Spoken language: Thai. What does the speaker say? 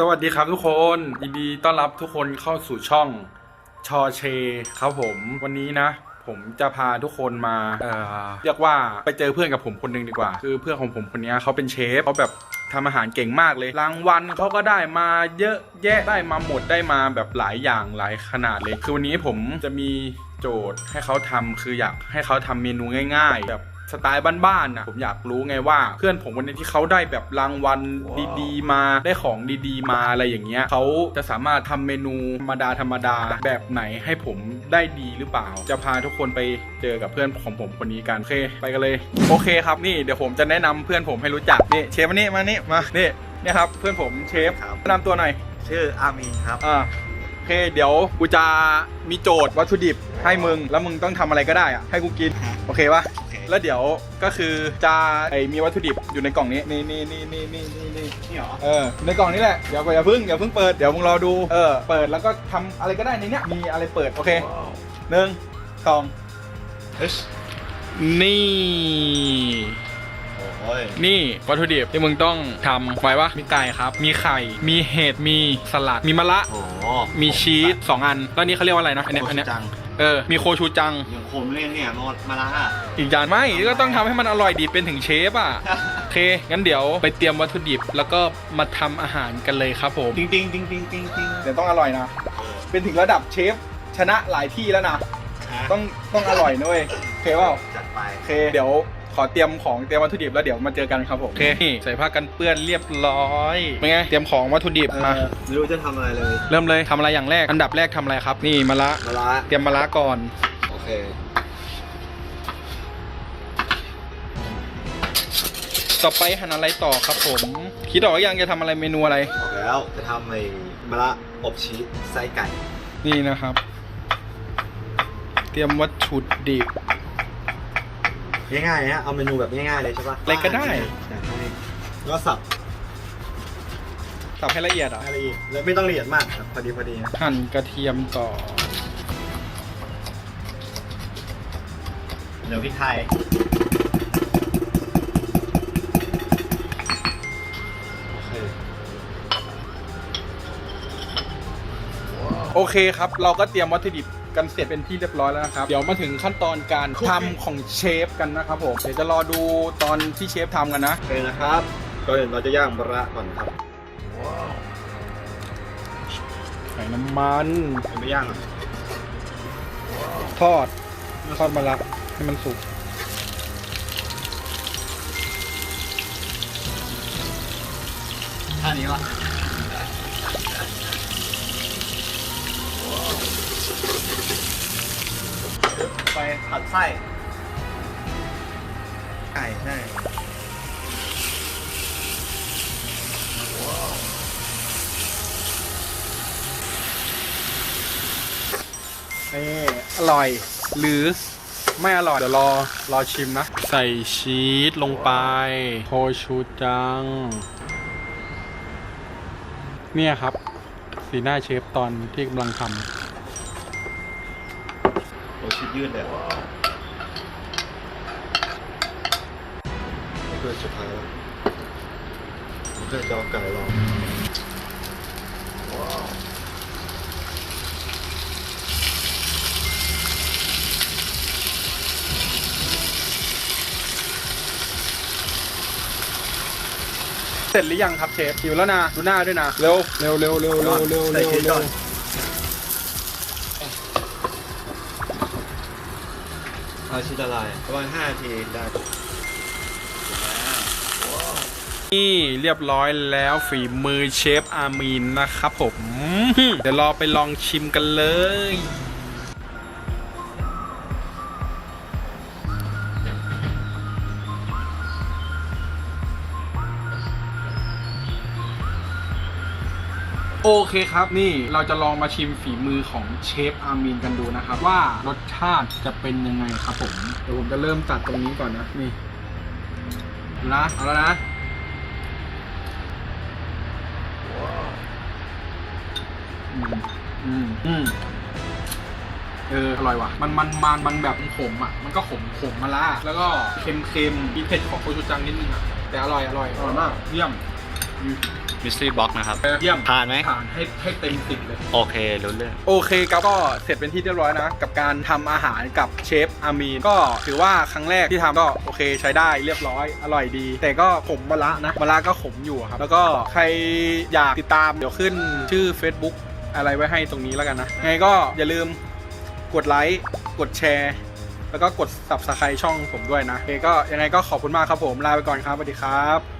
สวัสดีครับทุกคนยินดีต้อนรับทุกคนเข้าสู่ช่องชอเชครับผม วันนี้นะ ผมจะพาทุกคนมาเอ่อเรียกว่าไปเจอเพื่อนกับผมคนหนึ่งดีกว่า คือเพื่อนของผมคนนี้เขาเป็นเชฟเขาแบบทำอาหารเก่งมากเลย รางวัลเขาก็ได้มาเยอะแยะได้มาหมดได้มาแบบหลายอย่างหลายขนาดเลย คือวันนี้ผมจะมีโจทย์ให้เขาทำคืออยากให้เขาทำเมนูง่าย ๆ แบบ สไตล์บ้านๆนะผมอยากรู้ไงว่าเพื่อนผมวันนี้ที่เขาได้แบบรางวัลดีๆ มาได้ของดีๆ มาอะไรอย่างเงี้ยเขาจะสามารถทำเมนูธรรมดาธรรมดาแบบไหนให้ผมได้ดีหรือเปล่า จะพาทุกคนไปเจอกับเพื่อนของผมคนนี้กันโอเคไปกันเลย โอเคครับนี่เดี๋ยวผมจะแนะนำเพื่อนผมให้รู้จักนี่เชฟมานี่มานี่มานี่เนี่ยครับเพื่อนผมเชฟครับแนะนำตัวหน่อยชื่ออามีนครับอ่าโอเคเดี๋ยวกูจะมีโจทย์วัตถุดิบให้มึง แล้วมึงต้องทำอะไรก็ได้อะให้กูกินโอเคปะโอเค แล้วเดี๋ยวก็คือจะไอมีวัตถุดิบอยู่ในกล่องนี้นี่นี่นี่นี่นี่นี่นี่นี่เหรอเออในกล่องนี้แหละเดี๋ยวอย่าเพิ่งอย่าเพิ่งเปิดเดี๋ยวมึงรอดูเออเปิดแล้วก็ทำอะไรก็ได้ในเนี้ยมีอะไรเปิดโอเคหนึ่งสองเฮ้ยนี่ โอ้ยนี่วัตถุดิบที่มึงต้องทำไว้ปะมีไก่ครับ มีไข่ มีเห็ด มีสลัด มีมะระ โอ้โหมีชีสสองอัน แล้วนี่เขาเรียกว่าอะไรนะ อันเนี้ยอันเนี้ย จัง เออ มีโคชูจัง อย่างผมเล่นเนี่ยมดมาละอะอีกอย่างไม่ก็ต้องทำให้มันอร่อยดีเป็นถึงเชฟอะ โอเค งั้นเดี๋ยวไปเตรียมวัตถุดิบ แล้วก็มาทำอาหารกันเลยครับผมติงติงติงติงติงติงเดี๋ยวต้องอร่อยนะ เป็นถึงระดับเชฟชนะหลายที่แล้วนะ ต้ต้อองงต้องอร่อยนะเว้ยโอเคเปล่าจัด ไปโอเค เดี๋ยวขอเตรียมของเตรียมวัตถุดิบแล้วเดี๋ยวมาเจอกันครับผมโอเคนี่ใส่ผ้ากันเปื้อนเรียบร้อยเป็นไงเตรียมของวัตถุดิบมาไม่รู้จะทำอะไรเลยเริ่มเลยทำอะไรอย่างแรก อันดับแรกทำอะไรครับ นี่มะระมาละเตรียมมะระก่อน โอเคต่อไปหั่นอะไรต่อครับผม คิดออกหรือยังจะทำอะไรเมนูอะไร ออกแล้วจะทำไอ้มาละอบชีสไส้ไก่นี่นะครับ เตรียมวัตถุดิบ ง่ายๆนะเอาเมนูแบบง่ายๆเลยใช่ปะอะไรก็ได้อยากให้แล้วก็สับสับให้ละเอียดอะให้ละเอียดแล้วไม่ต้องละเอียดมากครับพอดีพอดีนะหั่นกระเทียมก่อนเดี๋ยวพริกไทยโอเคโอเคครับ เราก็เตรียมวัตถุดิบ กันเสร็จเป็นที่เรียบร้อยแล้วนะครับ เดี๋ยวมาถึงขั้นตอนการทำของเชฟกันนะครับผมเดี๋ยวจะรอดูตอนที่เชฟทำกันนะ โอเคนะครับก่อนอื่นเราจะย่างมะระก่อนครับใส่น้ำมันยังไม่ย่างอะทอดทอดมะระให้มันสุกท่านี้วะ ผัดไส้ไก่ใช่นี่อร่อย หรือไม่อร่อย เดี๋ยวรอ รอชิมนะ ใส่ชีสลงไปโคชูจัง เนี่ยครับ สีหน้าเชฟตอนที่กำลังทโอ้ ชิดยืดเลยเพื่อนสุดท้ายแล้วเพื่อนจะเอาไก่ลองำเสร็จหรือยังครับเชฟหิวแล้วนะดูหน้าด้วยนะ เร็ว เร็วเร็วเร็วเร็วเร็วใส่เร็ว ชีส เร็ ก่ ว อาชีสละลายประมาณ5นาทีได้นี่เรียบร้อยแล้วฝีมือเชฟอามีนนะครับผม เดี๋ยวรอไปลองชิมกันเลย โอเคครับนี่เราจะลองมาชิมฝีมือของเชฟอามีนกันดูนะครับ ว่ารสชาติจะเป็นยังไงครับผมเดี๋ยวผมจะเริ่มตัดตรงนี้ก่อนนะนี่นะเอาแล้วนะอืมอืมเอออร่อยว่ะ มันมันมันมันแบบขมอะ มันก็ขมขมมาละแล้วก็เค็มเค็มมีเผ็ดของโคชูจังนิดนึงอะ แต่อร่อยอร่อยอร่อยมาก เยี่ยมอื มมิสซี่บ็อกนะครับ เยี่ยมผ่านไหม ผ่านให้ให้เต็มสิบเลย โอเครู้เรื่อง โอเคครับก็เสร็จเป็นที่เรียบร้อยนะ กับการทำอาหารกับเชฟอามีนก็ถือว่าครั้งแรกที่ทำก็โอเคใช้ได้เรียบร้อยอร่อยดี แต่ก็ขมมะระนะมะระก็ขมอยู่ครับ แล้วก็ใครอยากติดตามเดี๋ยวขึ้นชื่อ Facebook อะไรไว้ให้ตรงนี้แล้วกันนะยังไงก็อย่าลืมกดไลค์กดแชร์ แล้วก็กด subscribe ช่องผมด้วยนะโอเคก็ยังไงก็ขอบคุณมากครับผมลาไปก่อนครับสวัสดีครับ